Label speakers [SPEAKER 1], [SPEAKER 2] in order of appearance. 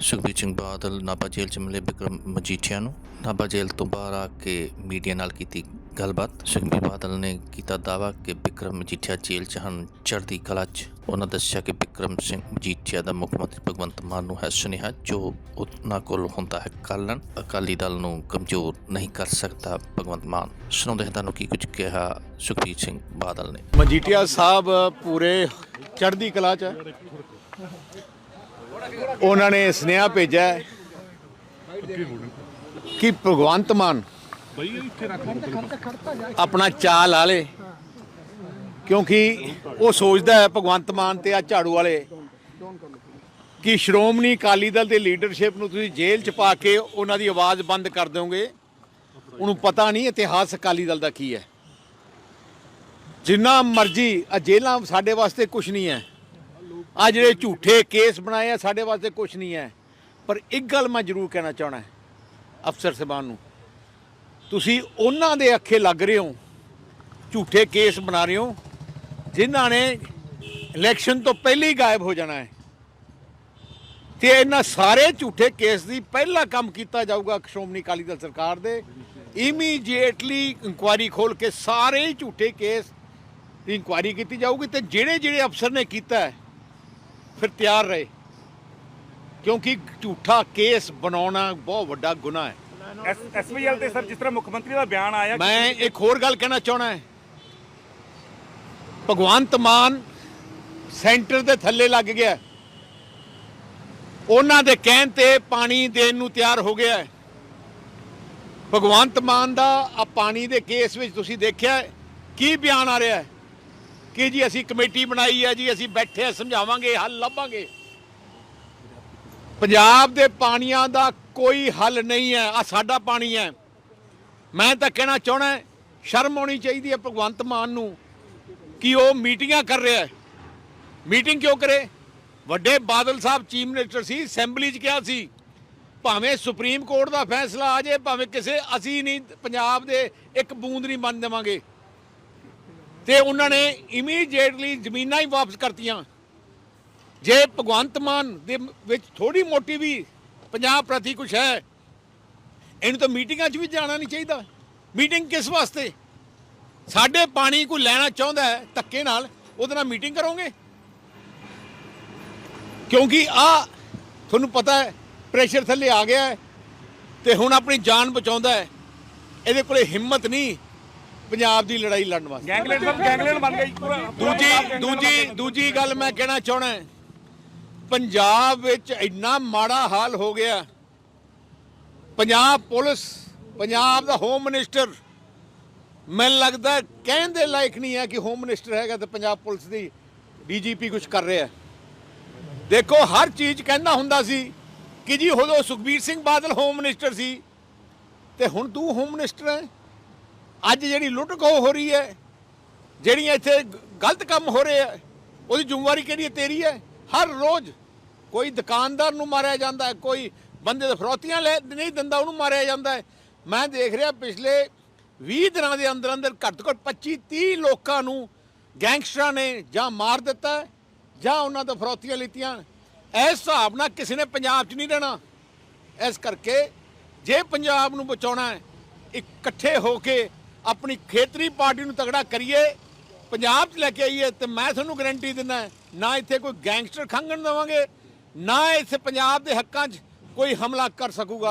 [SPEAKER 1] ਸੁਖਬੀਰ ਸਿੰਘ ਬਾਦਲ ਨਾਭਾ ਜੇਲ੍ਹ 'ਚ ਮਿਲੇ ਬਿਕਰਮ ਮਜੀਠੀਆ ਨੂੰ। ਨਾਭਾ ਜੇਲ੍ਹ ਤੋਂ ਬਾਹਰ ਆ ਕੇ ਮੀਡੀਆ ਨਾਲ ਕੀਤੀ ਗੱਲਬਾਤ। ਸੁਖਬੀਰ ਬਾਦਲ ਨੇ ਕੀਤਾ ਦਾਅਵਾ ਕਿ ਬਿਕਰਮ ਮਜੀਠੀਆ ਜੇਲ੍ਹ 'ਚ ਹਨ, ਚੜ੍ਹਦੀ ਕਲਾ 'ਚ। ਉਹਨਾਂ ਦੱਸਿਆ ਕਿ ਬਿਕਰਮ ਸਿੰਘ ਮਜੀਠੀਆ ਦਾ ਮੁੱਖ ਮੰਤਰੀ ਭਗਵੰਤ ਮਾਨ ਨੂੰ ਹੈ ਸੁਨੇਹਾ, ਜੋ ਉਹਨਾਂ ਕੋਲ ਹੁੰਦਾ ਹੈ ਕਾਲਨ ਅਕਾਲੀ ਦਲ ਨੂੰ ਕਮਜ਼ੋਰ ਨਹੀਂ ਕਰ ਸਕਦਾ ਭਗਵੰਤ ਮਾਨ। ਸੁਣਾਉਂਦੇ ਹਾਂ ਤੁਹਾਨੂੰ ਕੀ ਕੁਝ ਕਿਹਾ ਸੁਖਬੀਰ ਸਿੰਘ ਬਾਦਲ ਨੇ।
[SPEAKER 2] ਮਜੀਠੀਆ ਸਾਹਿਬ ਪੂਰੇ ਚੜ੍ਹਦੀ ਕਲਾ ਚ ਉਹਨਾਂ ਨੇ ਸੁਨੇਹਾ ਭੇਜਿਆ ਕਿ ਭਗਵੰਤ ਮਾਨ ਆਪਣਾ ਚਾਲ ਲਾ ਲੇ, ਕਿਉਂਕਿ ਉਹ ਸੋਚਦਾ ਹੈ ਭਗਵੰਤ ਮਾਨ ਤੇ ਆ ਝਾੜੂ ਵਾਲੇ ਕਿ ਸ਼੍ਰੋਮਣੀ ਅਕਾਲੀ ਦਲ ਦੇ ਲੀਡਰਸ਼ਿਪ ਨੂੰ ਤੁਸੀਂ ਜੇਲ੍ਹ ਚ ਪਾ ਕੇ ਉਹਨਾਂ ਦੀ ਆਵਾਜ਼ ਬੰਦ ਕਰ ਦਿਓਗੇ। ਉਹਨੂੰ ਪਤਾ ਨਹੀਂ ਇਤਿਹਾਸ ਅਕਾਲੀ ਦਲ ਦਾ ਕੀ ਹੈ। ਜਿੰਨਾ ਮਰਜ਼ੀ ਆ ਜੇਲਾਂ ਸਾਡੇ ਵਾਸਤੇ ਕੁਝ ਨਹੀਂ ਹੈ। ਆ ਜਿਹੜੇ ਝੂਠੇ ਕੇਸ ਬਣਾਏ ਆ ਸਾਡੇ ਵਾਸਤੇ ਕੁਝ ਨਹੀਂ ਹੈ। ਪਰ ਇੱਕ ਗੱਲ ਮੈਂ ਜ਼ਰੂਰ ਕਹਿਣਾ ਚਾਹਣਾ ਅਫਸਰ ਸਾਹਿਬਾਨ ਨੂੰ। ਤੁਸੀਂ ਉਹਨਾਂ ਦੇ ਅੱਖੇ ਲੱਗ ਰਹੇ ਹੋ ਝੂਠੇ ਕੇਸ ਬਣਾ ਰਹੇ ਹੋ ਜਿਨ੍ਹਾਂ ਨੇ ਇਲੈਕਸ਼ਨ ਤੋਂ ਪਹਿਲਾਂ ਹੀ ਗਾਇਬ ਹੋ ਜਾਣਾ ਹੈ। ਤੇ ਇਹਨਾਂ ਸਾਰੇ ਝੂਠੇ ਕੇਸ ਦੀ ਪਹਿਲਾ ਕੰਮ ਕੀਤਾ ਜਾਊਗਾ ਸ਼੍ਰੋਮਣੀ ਅਕਾਲੀ ਦਲ ਸਰਕਾਰ ਦੇ। ਇਮੀਡੀਏਟਲੀ ਇਨਕੁਆਇਰੀ ਖੋਲ ਕੇ ਸਾਰੇ ਹੀ ਝੂਠੇ ਕੇਸ ਦੀ ਇਨਕੁਆਇਰੀ ਕੀਤੀ ਜਾਊਗੀ ਤੇ ਜਿਹੜੇ ਜਿਹੜੇ ਅਫਸਰ ਨੇ ਕੀਤਾ ਹੈ, ਫਿਰ ਤਿਆਰ ਰਹੇ। ਕਿਉਂਕਿ ਝੂਠਾ ਕੇਸ ਬਣਾਉਣਾ ਬਹੁਤ ਵੱਡਾ ਗੁਨਾਹ ਹੈ।
[SPEAKER 3] ਐਸਪੀਐਲ ਤੇ ਸਰ ਜਿਸ ਤਰ੍ਹਾਂ ਮੁੱਖ ਮੰਤਰੀ ਦਾ ਬਿਆਨ ਆਇਆ
[SPEAKER 2] ਮੈਂ ਇੱਕ ਹੋਰ ਗੱਲ ਕਹਿਣਾ ਚਾਹਣਾ ਹੈ। ਭਗਵੰਤ ਮਾਨ ਸੈਂਟਰ ਦੇ ਥੱਲੇ ਲੱਗ ਗਿਆ। ਉਹਨਾਂ ਦੇ ਕਹਿਣ ਤੇ ਪਾਣੀ ਦੇਣ ਨੂੰ ਤਿਆਰ ਹੋ ਗਿਆ। ਭਗਵੰਤ ਮਾਨ ਦਾ ਆ ਪਾਣੀ ਦੇ ਕੇਸ ਵਿੱਚ ਤੁਸੀਂ ਦੇਖਿਆ ਕੀ ਬਿਆਨ ਆ ਰਿਹਾ ਹੈ? ਕਿ ਜੀ ਅਸੀਂ ਕਮੇਟੀ ਬਣਾਈ ਹੈ ਜੀ, ਅਸੀਂ ਬੈਠੇ ਆ ਸਮਝਾਵਾਂਗੇ, ਹੱਲ ਲੱਭਾਂਗੇ। ਪੰਜਾਬ ਦੇ ਪਾਣੀਆਂ ਦਾ ਕੋਈ ਹੱਲ ਨਹੀਂ ਹੈ ਆ ਸਾਡਾ ਪਾਣੀ ਹੈ। ਮੈਂ ਤਾਂ ਕਹਿਣਾ ਚਾਹਣਾ ਸ਼ਰਮ ਆਉਣੀ ਚਾਹੀਦੀ ਹੈ ਭਗਵੰਤ ਮਾਨ ਨੂੰ ਕਿ ਉਹ ਮੀਟਿੰਗਾਂ ਕਰ ਰਿਹਾ ਹੈ। ਮੀਟਿੰਗ ਕਿਉਂ ਕਰੇ? ਵੱਡੇ ਬਾਦਲ ਸਾਹਿਬ ਚੀਫ ਮਿਨਿਸਟਰ ਸੀ, ਅਸੈਂਬਲੀ 'ਚ ਕਿਹਾ ਸੀ, ਭਾਵੇਂ ਸੁਪਰੀਮ ਕੋਰਟ ਦਾ ਫੈਸਲਾ ਆ ਜਾਏ, ਭਾਵੇਂ ਕਿਸੇ ਅਸੀਂ ਨਹੀਂ, ਪੰਜਾਬ ਦੇ ਇੱਕ ਬੂੰਦ ਨਹੀਂ ਮੰਨ ਦੇਵਾਂਗੇ। ਤੇ ਉਹਨਾਂ ਨੇ ਇਮੀਡੀਏਟਲੀ ਜ਼ਮੀਨਾਂ ਹੀ ਵਾਪਸ ਕਰਤੀਆਂ। ਜੇ ਭਗਵੰਤ ਮਾਨ ਦੇ ਵਿੱਚ ਥੋੜੀ ਮੋਟੀ ਵੀ ਪੰਜਾਬ ਪ੍ਰਤੀ ਕੁਛ ਹੈ, ਇਹਨੂੰ ਤਾਂ ਮੀਟਿੰਗਾਂ 'ਚ ਵੀ ਜਾਣਾ ਨਹੀਂ ਚਾਹੀਦਾ। ਮੀਟਿੰਗ ਕਿਸ ਵਾਸਤੇ? ਸਾਡੇ ਪਾਣੀ ਕੋਈ ਲੈਣਾ ਚਾਹੁੰਦਾ ਹੈ ਧੱਕੇ ਨਾਲ, ਉਹਦੇ ਨਾਲ ਮੀਟਿੰਗ ਕਰੋਗੇ? ਕਿਉਂਕਿ ਆ ਤੁਹਾਨੂੰ ਪਤਾ ਹੈ, ਪ੍ਰੈਸ਼ਰ ਥੱਲੇ ਆ ਗਿਆ ਹੈ ਤੇ ਹੁਣ ਆਪਣੀ ਜਾਨ ਬਚਾਉਂਦਾ ਹੈ। ਇਹਦੇ ਕੋਲੇ ਹਿੰਮਤ ਨਹੀਂ। ਪੰਜਾਬ ਦੀ ਲੜਾਈ ਲੜਨ ਵਾਸਤੇ।
[SPEAKER 3] ਗੈਂਗਲੈਂਡ ਸਰ ਗੈਂਗਲੈਂਡ ਬਣ ਗਈ।
[SPEAKER 2] ਦੂਜੀ ਦੂਜੀ ਦੂਜੀ ਗੱਲ ਮੈਂ ਕਹਿਣਾ ਚਾਹਣਾ ਪੰਜਾਬ ਵਿੱਚ ਇੰਨਾ ਮਾੜਾ ਹਾਲ ਹੋ ਗਿਆ। ਪੰਜਾਬ ਪੁਲਿਸ ਪੰਜਾਬ ਦਾ ਹੋਮ ਮਿਨਿਸਟਰ ਮੈਨੂੰ ਲੱਗਦਾ ਕਹਿਣ ਦੇ ਲਾਇਕ ਨਹੀਂ ਹੈ ਕਿ ਹੋਮ ਮਿਨਿਸਟਰ ਹੈਗਾ ਤੇ ਪੰਜਾਬ ਪੁਲਿਸ ਦੀ ਡੀਜੀਪੀ ਕੁਝ ਕਰ ਰਿਹਾ ਦੇਖੋ ਹਰ ਚੀਜ਼ ਕਹਿੰਦਾ ਹੁੰਦਾ ਸੀ ਕਿ ਜੀ ਉਦੋਂ ਸੁਖਬੀਰ ਸਿੰਘ ਬਾਦਲ ਹੋਮ ਮਿਨਿਸਟਰ ਸੀ ਤੇ ਹੁਣ ਤੂੰ ਹੋਮ ਮਿਨਿਸਟਰ ਹੈ। ਅੱਜ ਜਿਹੜੀ ਲੁੱਟ ਖੋਹ ਹੋ ਰਹੀ ਹੈ, ਜਿਹੜੀਆਂ ਇੱਥੇ ਗਲਤ ਕੰਮ ਹੋ ਰਹੇ ਆ ਉਹਦੀ ਜ਼ਿੰਮੇਵਾਰੀ ਕਿਹੜੀ ਹੈ? ਤੇਰੀ ਹੈ। ਹਰ ਰੋਜ਼ ਕੋਈ ਦੁਕਾਨਦਾਰ ਨੂੰ ਮਾਰਿਆ ਜਾਂਦਾ ਹੈ, ਕੋਈ ਬੰਦੇ ਦੇ ਫਰੋਤੀਆਂ ਲੈ ਨਹੀਂ ਦਿੰਦਾ, ਉਹਨੂੰ ਮਾਰਿਆ ਜਾਂਦਾ ਹੈ। ਮੈਂ ਦੇਖ ਰਿਹਾ ਪਿਛਲੇ 20 ਦਿਨਾਂ ਦੇ ਅੰਦਰ ਅੰਦਰ ਘੱਟ ਤੋਂ ਘੱਟ 25 30 ਲੋਕਾਂ ਨੂੰ ਗੈਂਗਸਟਰਾਂ ਨੇ ਜਾਂ ਮਾਰ ਦਿੱਤਾ ਜਾਂ ਉਹਨਾਂ ਤੋਂ ਫਰੋਤੀਆਂ ਲਿੱਤੀਆਂ। ਇਸ ਹਿਸਾਬ ਨਾਲ ਕਿਸੇ ਨੇ ਪੰਜਾਬ 'ਚ ਨਹੀਂ ਰਹਿਣਾ। ਇਸ ਕਰਕੇ ਜੇ ਪੰਜਾਬ ਨੂੰ ਬਚਾਉਣਾ ਹੈ, ਇਕੱਠੇ ਹੋ ਕੇ ਆਪਣੀ ਖੇਤਰੀ ਪਾਰਟੀ ਨੂੰ ਤਗੜਾ ਕਰੀਏ, ਪੰਜਾਬ 'ਚ ਲੈ ਕੇ ਆਈਏ, ਤੇ ਮੈਂ ਤੁਹਾਨੂੰ ਗਰੰਟੀ ਦਿੰਦਾ ਨਾ ਇੱਥੇ ਕੋਈ ਗੈਂਗਸਟਰ ਖੰਗਣ ਦੇਵਾਂਗੇ, ਨਾ ਇੱਥੇ ਪੰਜਾਬ ਦੇ ਹੱਕਾਂ 'ਚ ਕੋਈ ਹਮਲਾ ਕਰ ਸਕੂਗਾ।